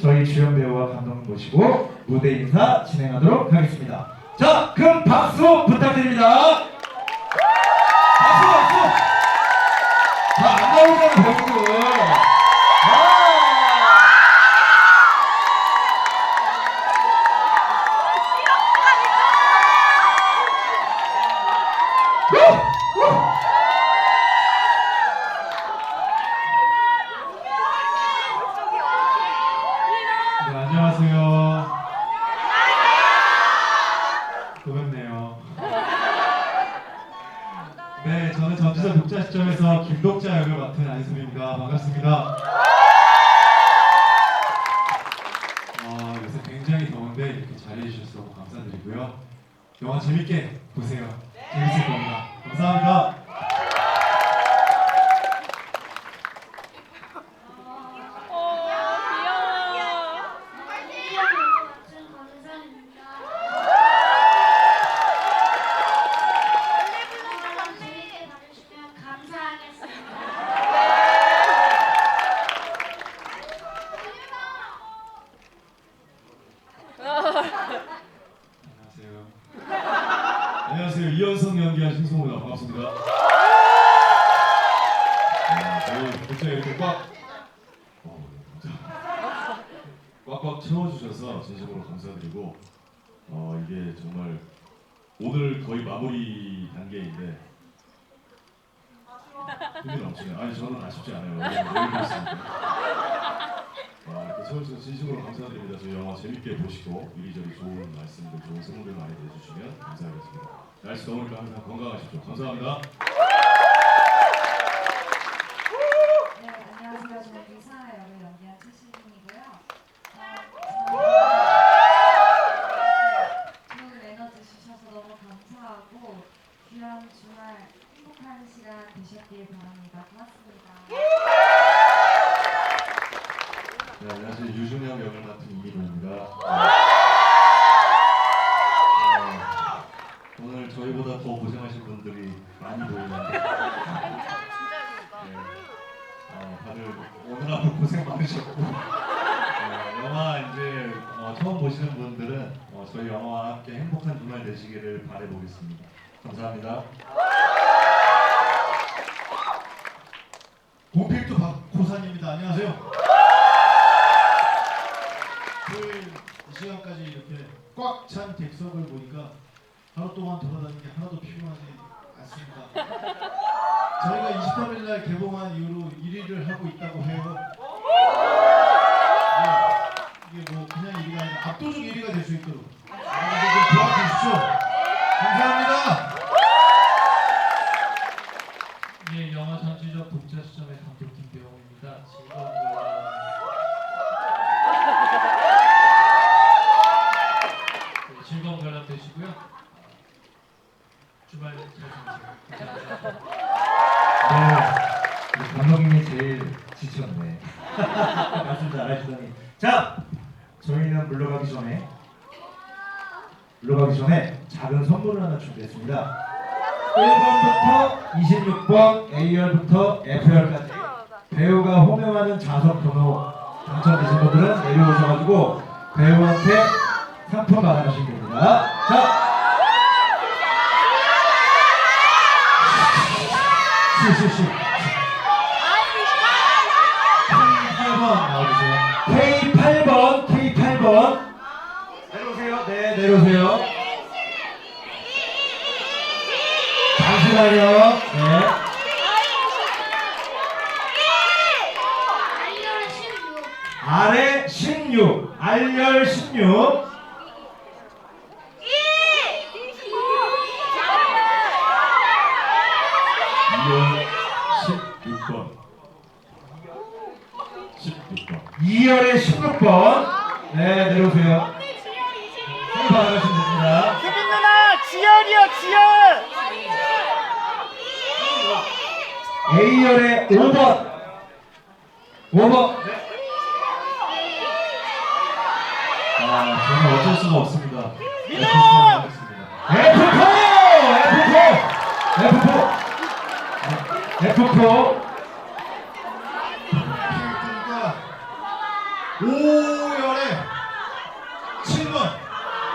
저희 주연 배우와 감독님 모시고 무대 인사 진행하도록 하겠습니다. 자, 큰 박수 부탁드립니다. 박수 박수. 자 안 나오잖아 배우들. 네, 저는 전지사 독자 시점에서 김독자 역을 맡은 안수입니다. 반갑습니다. 아, 요새 굉장히 더운데 이렇게 잘해주셔서 감사드리고요. 영화 재밌게 보세요. 재밌을 겁니다. 감사합니다. 재밌게 봐주시면 감사하겠습니다. 안녕하세요. 안녕하세요. 이현성 연기한 신성우다. 반갑습니다. 아, 이렇게 꽉 어, 꽉꽉 채워주셔서 진심으로 감사드리고 어, 이게 정말 오늘 거의 마무리 단계인데 힘이 넘치네요. 아니 저는 아쉽지 않아요. 있으니까. 아, 이렇게 채워주셔서 진심으로 감사드립니다. 저희 영화 재밌게 보시고 이리저리 좋은 말씀들, 좋은 선물들 많이 내주시면 감사하겠습니다. 날씨 더우니까 항상 건강하십시오. 감사합니다. 네, 안녕하세요. 저는 리사 역을 연기한 최시중이고요. 좋은 에너지 주셔서 너무 감사하고 귀한 주말 행복한 시간 되셨길 바랍니다. 고맙습니다. 네, 안녕하세요. 유준영 역을 맡은 이민호입니다. 어, 오늘 저희보다 더 고생하신 분들이 많이 보이는데 네, 어, 다들 오늘 하루 고생 많으셨고 어, 영화 이제 어, 처음 보시는 분들은 어, 저희 영화와 함께 행복한 주말 되시기를 바라보겠습니다. 감사합니다. 공필도 박호산입니다. 안녕하세요. 시간까지 이렇게 꽉 찬 객석을 보니까 하루 동안 돌아다니는 게 하나도 피곤하지 않습니다. 저희가 23일 날 개봉한 이후로 1위를 하고 있다고 해요. 네, 이게 뭐 그냥 1위가 아니라 압도적 1위가 될 수 있도록 여러분들 좀 도와주십시오. 감사합니다. 예, 영화 전지적 독자 시점의 감독 김병호입니다. 즐거운 관람. 네, 즐거운 관람 되시고요. 주말 잘 보내세요. 감사합니다. 네, 우리 감독님이 제일 지쳤네. 말씀 잘하시더니. 자, 저희는 물러가기 전에 물러가기 전에 작은 선물을 하나 준비했습니다. 1번부터 26번 A열부터 F열까지 배우가 호명하는 좌석 번호 당첨되신 분들은 내려오셔가지고 배우한테 상품 받아가시면 됩니다. 자, 쉬쉬쉬. K8번 나와주세요. K8번, K8번. 내려오세요. 네, 내려오세요. 잠시만요. 네. 아래 16. 16, 알열 16. 이열 16번. 16번. 2열에 16번. 네, 내려오세요. 손 받아가시면 됩니다. 수빈 누나 지열이요 지열 A열에 5번. 5번. 네. 아, 정말 어쩔 수가 없습니다. F4 하겠습니다. F4! F4! F4! F4! 필들과 5열의 7번.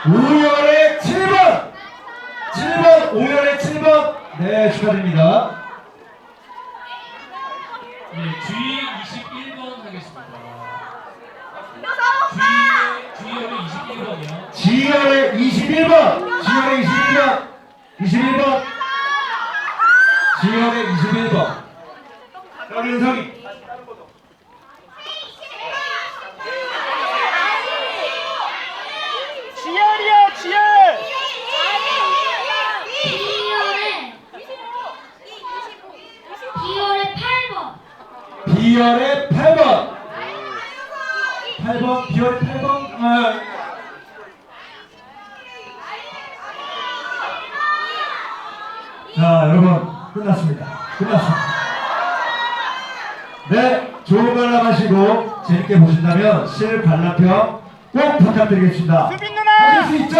5열의 7번. 7번 5열의 7번. 네 축하드립니다. 예, G21번 하겠습니다. G G열의 21번이요. 지열의 21번. 지열의 21번 21번. 지열의 21번. 자 우리 은성이 지열이요 지열 비열의 비열의 8번. 비열의 8번. 8번 비열의 8번. 어. 자 여러분 끝났습니다. 끝났습니다. 네 좋은 관람 하시고 재밌게 보신다면 실관람표 꼭 부탁드리겠습니다. 수빈 누나! 하실 수 있죠?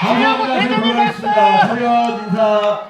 지열고 감사합니다. 수고하셨습니다. 갔어 차렷 인사